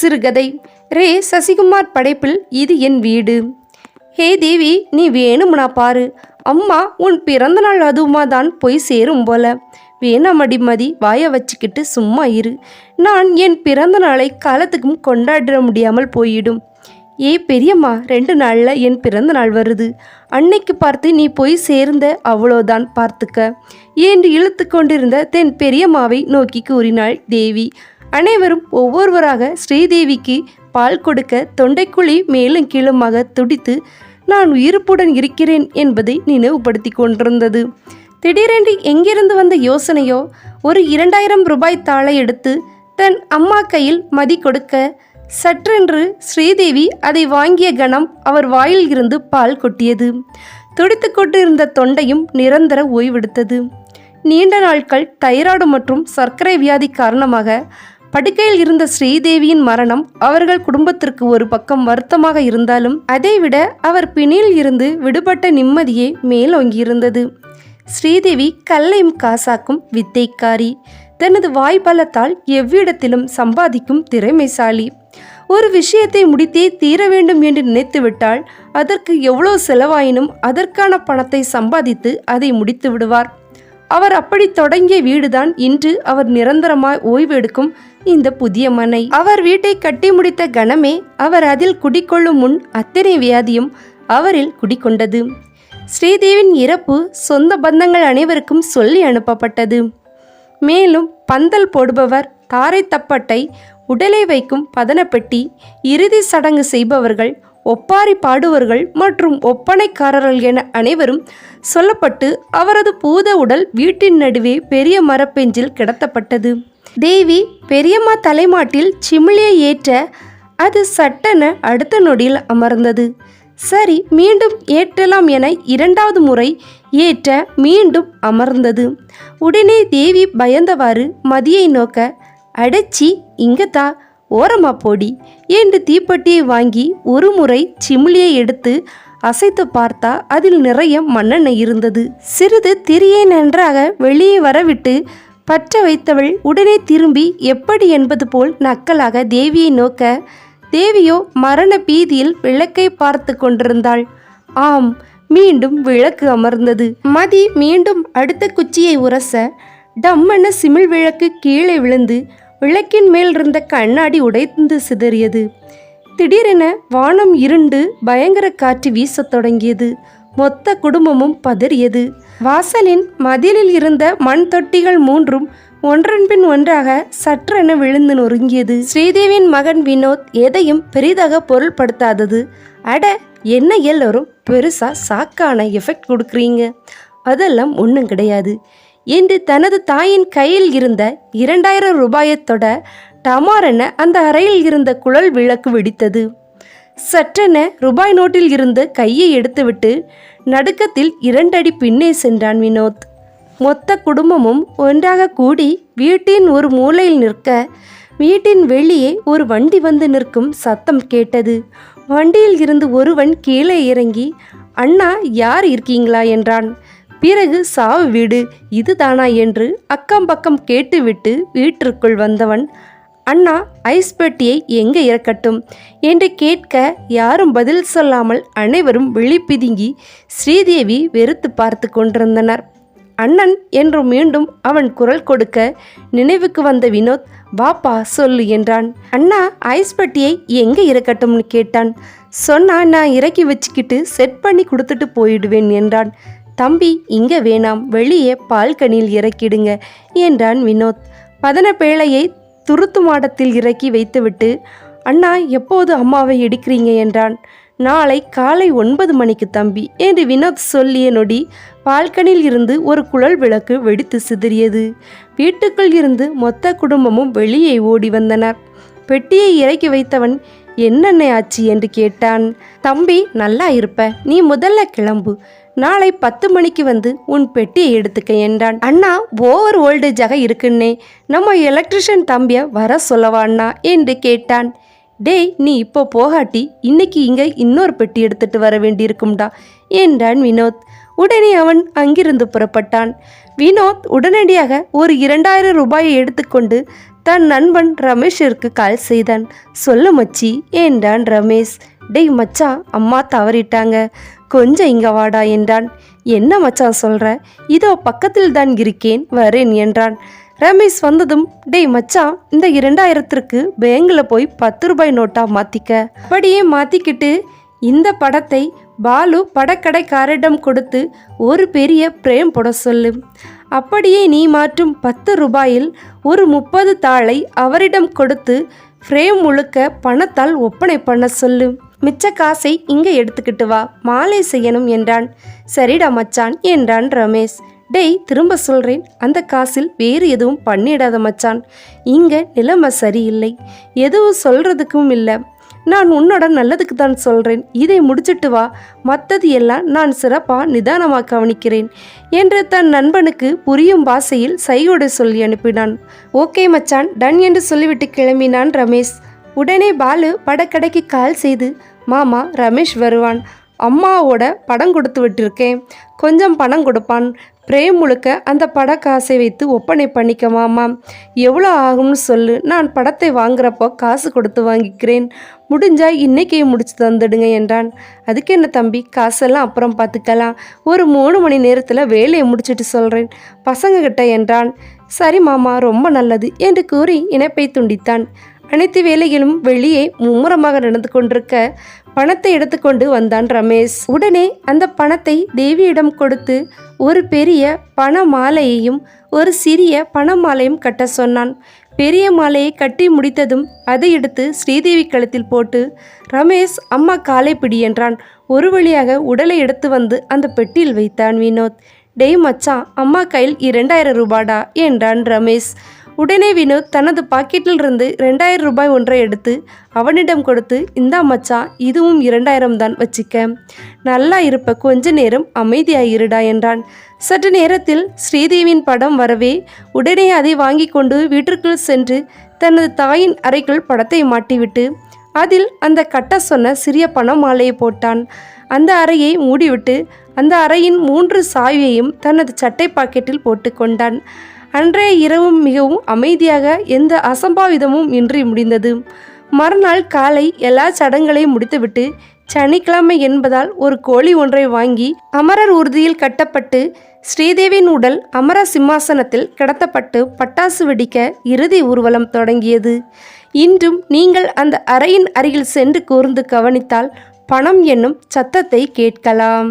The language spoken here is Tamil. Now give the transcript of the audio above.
சிறுகதை. ரே சசிகுமார் படைப்பில் இது என் வீடு. ஹே தேவி நீ வேணும்னா பாரு. அம்மா உன் பிறந்தநாள் அதுவுமா தான் போய் சேரும் போல. வேணாமடி மதி வாய வச்சுக்கிட்டு சும்மா இரு. நான் என் பிறந்த நாளை காலத்துக்கும் கொண்டாட முடியாமல் போயிடும். ஏ பெரியம்மா ரெண்டு நாளில் என் பிறந்த நாள் வருது. அன்னைக்கு பார்த்து நீ போய் சேர்ந்த அவ்வளோதான் பார்த்துக்க. என்று இழுத்து கொண்டிருந்த தென் பெரியம்மாவை நோக்கி கூறினாள் தேவி. அனைவரும் ஒவ்வொருவராக ஸ்ரீதேவிக்கு பால் கொடுக்க தொண்டைக்குழி மேலும் கீழுமாக துடித்து நான் உயிர்ப்புடன் இருக்கிறேன் என்பதை நினைவுபடுத்தி கொண்டிருந்தது. திடீரென்று எங்கிருந்து வந்த யோசனையோ ஒரு இரண்டாயிரம் ரூபாய் தாளை எடுத்து தன் அம்மா கையில் மதி கொடுக்க சற்றென்று ஸ்ரீதேவி அதை வாங்கிய கணம் அவர் வாயில் இருந்து பால் கொட்டியது. துடித்து கொண்டிருந்த தொண்டையும் நிரந்தர ஓய்வெடுத்தது. நீண்ட நாட்கள் தைராய்டு மற்றும் சர்க்கரை வியாதி காரணமாக படுக்கையில் இருந்த ஸ்ரீதேவியின் மரணம் அவர்கள் குடும்பத்திற்கு ஒரு பக்கம் வருத்தமாக இருந்தாலும் அதைவிட அவர் பிணியில் இருந்து விடுபட்ட நிம்மதியே மேலோங்கியிருந்தது. ஸ்ரீதேவி கல்லையும் காசாக்கும் வித்தைக்காரி. தனது வாய்பலத்தால் எவ்விடத்திலும் சம்பாதிக்கும் திறமைசாலி. ஒரு விஷயத்தை முடித்தே தீர வேண்டும் என்று நினைத்துவிட்டால் அதற்கு எவ்வளோ செலவாயினும் அதற்கான பணத்தை சம்பாதித்து அதை முடித்து விடுவார் அவர் அப்படி தொடங்கிய வீடுதான் இன்று அவர் நிரந்தரமாய் ஓய்வு எடுக்கும் இந்த புதிய மனை. அவர் வீட்டை கட்டி முடித்த கணமே அவர் அதில் குடிக்கொள்ளும் முன் அத்தனை வியாதியும் அவரில் குடிக்கொண்டது. ஸ்ரீதேவின் இறப்பு சொந்த பந்தங்கள் அனைவருக்கும் சொல்லி அனுப்பப்பட்டது. மேலும் பந்தல் போடுபவர் தாரை தப்பட்டை உடலை வைக்கும் பதனப்பெட்டி இறுதி சடங்கு செய்பவர்கள் ஒப்பாரி பாடுவர்கள் மற்றும் ஒப்பனைக்காரர்கள் என அனைவரும் சொல்லப்பட்டு அவரது பூத உடல் வீட்டின் நடுவே பெரிய மரப்பெஞ்சில் கிடத்தப்பட்டது. தேவி பெரியம்மா தலைமாட்டில் சிமிழியை ஏற்ற அது சட்டென அடுத்த நொடியில் அமர்ந்தது. சரி மீண்டும் ஏற்றலாம் என இரண்டாவது முறை ஏற்ற மீண்டும் அமர்ந்தது. உடனே தேவி பயந்தவாறு மதியை நோக்க அடைச்சி இங்கத்தா ஓரமா போடி என்று தீப்பெட்டியை வாங்கி ஒரு முறை சிமிழியை எடுத்து அசைத்து பார்த்தா அதில் நிறைய மண்ணெண்ணெய் இருந்தது. சிறிது திரியை நன்றாக வெளியே வரவிட்டு பற்ற வைத்தவள் உடனே திரும்பி எப்படி என்பது போல் நக்கலாக தேவியை நோக்க தேவியோ மரண பீதியில் விளக்கை பார்த்து கொண்டிருந்தாள். ஆம் மீண்டும் விளக்கு அமர்ந்தது. மதி மீண்டும் அடுத்த குச்சியை உரச டம்மென சிமிழ் விளக்கு கீழே விழுந்து விளக்கின் மேல் இருந்த கண்ணாடி உடைந்து சிதறியது. திடீரென வானம் இருண்டு பயங்கர காற்று வீசத் தொடங்கியது. மொத்த குடும்பமும் பதறியது. வாசலின் மதிலில் இருந்த மண் தொட்டிகள் மூன்றும் ஒன்றன் பின் ஒன்றாக சற்றென விழுந்து நொறுங்கியது. ஸ்ரீதேவியின் மகன் வினோத் எதையும் பெரிதாக பொருள்படுத்தாதது. அட என்ன எல்லோரும் பெருசாக சாக்கான எஃபெக்ட் கொடுக்குறீங்க? அதெல்லாம் ஒன்றும் கிடையாது. என்று தனது தாயின் கையில் இருந்த இரண்டாயிரம் ரூபாயத்தோட டமாரென அந்த அறையில் இருந்த குழல் விளக்கு வெடித்தது. சற்றென ரூபாய் நோட்டில் இருந்து கையை எடுத்துவிட்டு நடுக்கத்தில் இரண்டடி பின்னே சென்றான் வினோத். மொத்த குடும்பமும் ஒன்றாக கூடி வீட்டின் ஒரு மூலையில் நிற்க வீட்டின் வெளியே ஒரு வண்டி வந்து நிற்கும் சத்தம் கேட்டது. வண்டியில் இருந்து ஒருவன் கீழே இறங்கி அண்ணா யார் இருக்கீங்களா? என்றான். பிறகு சாவு வீடு இதுதானா என்று அக்கம் பக்கம் கேட்டுவிட்டு வீட்டிற்குள் வந்தவன் அண்ணா ஐஸ் பெட்டியை எங்கே இறக்கட்டும்? என்று கேட்க யாரும் பதில் சொல்லாமல் அனைவரும் விழிப்பிதுங்கி ஸ்ரீதேவி வெறுத்து பார்த்து கொண்டிருந்தனர். அண்ணன் என்று மீண்டும் அவன் குரல் கொடுக்க நினைவுக்கு வந்த வினோத் வாப்பா சொல்லு என்றான். அண்ணா ஐஸ் பெட்டியை எங்கே இறக்கட்டும்னு கேட்டான். சொன்னா நான் இறக்கி வச்சுக்கிட்டு செட் பண்ணி கொடுத்துட்டு போயிடுவேன் என்றான். தம்பி இங்கே வேணாம். வெளியே பால்கனியில் இறக்கிடுங்க என்றான் வினோத். பதன பேழையை துருத்து மாடத்தில் இறக்கி வைத்துவிட்டு அண்ணா எப்போது அம்மாவை எடுக்கிறீங்க? என்றான். நாளை காலை ஒன்பது மணிக்கு தம்பி என்று வினோத் சொல்லிய நொடி பால்கனில் இருந்து ஒரு குழல் விளக்கு வெடித்து சிதறியது. வீட்டுக்குள் இருந்து மொத்த குடும்பமும் வெளியே ஓடி வந்தனர். பெட்டியை இறக்கி வைத்தவன் என்னென்ன ஆச்சு என்று கேட்டான். தம்பி நல்லா இருப்ப. நீ முதல்ல கிளம்பு. நாளை பத்து மணிக்கு வந்து உன் பெட்டியை எடுத்துக்க என்றான். அண்ணா ஓவர் ஓல்டேஜாக இருக்குன்னே. நம்ம எலக்ட்ரிஷியன் தம்பிய வர சொல்லவாண்ணா என்று கேட்டான். டேய் நீ இப்போ போகாட்டி இன்னைக்கு இங்க இன்னொரு பெட்டி எடுத்துட்டு வர வேண்டியிருக்கும்டா என்றான் வினோத். உடனே அவன் அங்கிருந்து புறப்பட்டான். வினோத் உடனடியாக ஒரு இரண்டாயிரம் ரூபாயை எடுத்துக்கொண்டு தன் நண்பன் ரமேஷிற்கு கால் செய்தான். சொல்லு மச்சி என்றான் ரமேஷ்? டேய் மச்சான் அம்மா தவறிட்டாங்க. கொஞ்சம் இங்க வாடா என்றான். என்ன மச்சான் சொல்ற? இதோ பக்கத்தில் தான் இருக்கேன் வரேன் என்றான். ரமேஷ் வந்ததும் டேய் மச்சான் இந்த இரண்டாயிரத்திற்கு பேங்க்ல போய் பத்து ரூபாய் நோட்டா மாத்திக்க. அப்படியே மாத்திக்கிட்டு இந்த படத்தை பாலு படக்கடைக்காரரிடம் கொடுத்து ஒரு பெரிய பிரேம் போட சொல்லு. அப்படியே நீ மாற்றும் பத்து ரூபாயில் ஒரு முப்பது தாளை அவரிடம் கொடுத்து ஃப்ரேம் முழுக்க பணத்தால் ஒப்பனை பண்ண சொல்லு. மிச்ச காசை இங்கே எடுத்துக்கிட்டு வா மாலை செய்யணும் என்றான். சரிடா மச்சான் என்றான் ரமேஷ். டேய் திரும்ப சொல்கிறேன் அந்த காசில் வேறு எதுவும் பண்ணிடாத மச்சான். இங்கே நிலைமை சரியில்லை. எதுவும் சொல்கிறதுக்கும் இல்லை. நான் உன்னோட நல்லதுக்கு தான் சொல்கிறேன் இதை முடிச்சிட்டு வா. மற்றது எல்லாம் நான் சிறப்பாக நிதானமாக கவனிக்கிறேன். என்று தன் நண்பனுக்கு புரியும் பாஷையில் சையோடு சொல்லி அனுப்பினான். ஓகே மச்சான் டன் என்று சொல்லிவிட்டு கிளம்பினான் ரமேஷ். உடனே பாலு படக்கடைக்கு கால் செய்து மாமா ரமேஷ் வருவான். அம்மாவோட படம் கொடுத்து விட்டிருக்கேன். கொஞ்சம் பணம் கொடுப்பான். பிரேம் முழுக்க அந்த பட காசை வைத்து ஒப்பனை பண்ணிக்க மாமா எவ்வளோ ஆகும்னு சொல்லு. நான் படத்தை வாங்குறப்போ காசு கொடுத்து வாங்கிக்கிறேன். முடிஞ்சா இன்னைக்கே முடிச்சு தந்துடுங்க என்றான். அதுக்கு என்ன தம்பி? காசெல்லாம் அப்புறம் பார்த்துக்கலாம். ஒரு மூணு மணி நேரத்தில் வேலையை முடிச்சிட்டு சொல்கிறேன் பசங்கக்கிட்ட என்றான். சரி மாமா ரொம்ப நல்லது என்று கூறி இணைப்பை துண்டித்தான். அனைத்து வேலைகளும் வெளியே மும்முரமாக நடந்து கொண்டிருக்க பணத்தை எடுத்துக்கொண்டு வந்தான் ரமேஷ். உடனே அந்த பணத்தை தேவியிடம் கொடுத்து ஒரு பெரிய பண மாலையையும் ஒரு சிறிய பண மாலையும் கட்ட சொன்னான். பெரிய மாலையை கட்டி முடித்ததும் அதை எடுத்து ஸ்ரீதேவி கழுத்தில் போட்டு ரமேஷ் அம்மா காலை பிடி என்றான். ஒரு வழியாக உடலை எடுத்து வந்து அந்த பெட்டியில் வைத்தான் வினோத். டேய் மச்சான் அம்மா கையில் இரண்டாயிரம் ரூபாடா? என்றான் ரமேஷ். உடனே வினோத் தனது பாக்கெட்டில் இருந்து ரெண்டாயிரம் ரூபாய் ஒன்றை எடுத்து அவனிடம் கொடுத்து இந்தா மச்சான் இதுவும் இரண்டாயிரம் தான் வச்சிக்க. நல்லா இருப்ப கொஞ்ச நேரம் அமைதியாயிருடா என்றான். சற்று நேரத்தில் ஸ்ரீதேவியின் படம் வரவே உடனே அதை வாங்கி கொண்டு வீட்டிற்குள் சென்று தனது தாயின் அறைக்குள் படத்தை மாட்டிவிட்டு அதில் அந்த கட்ட சொன்ன சிறிய பண மாலையை போட்டான். அந்த அறையை மூடிவிட்டு அந்த அறையின் மூன்று சாவியையும் தனது சட்டை பாக்கெட்டில் போட்டுக்கொண்டான் அன்றைய இரவும் மிகவும் அமைதியாக எந்த அசம்பாவிதமும் இன்றி முடிந்தது. மறுநாள் காலை எல்லா சடங்குகளையும் முடித்துவிட்டு சனிக்கிழமை என்பதால் ஒரு கோழி ஒன்றை வாங்கி அமரர் உறுதியில் கட்டப்பட்டு ஸ்ரீதேவியின் உடல் அமர சிம்மாசனத்தில் கிடத்தப்பட்டு பட்டாசு வெடிக்க இறுதி ஊர்வலம் தொடங்கியது. இன்றும் நீங்கள் அந்த அறையின் அருகில் சென்று கூர்ந்து கவனித்தால் பணம் என்னும் சத்தத்தை கேட்கலாம்.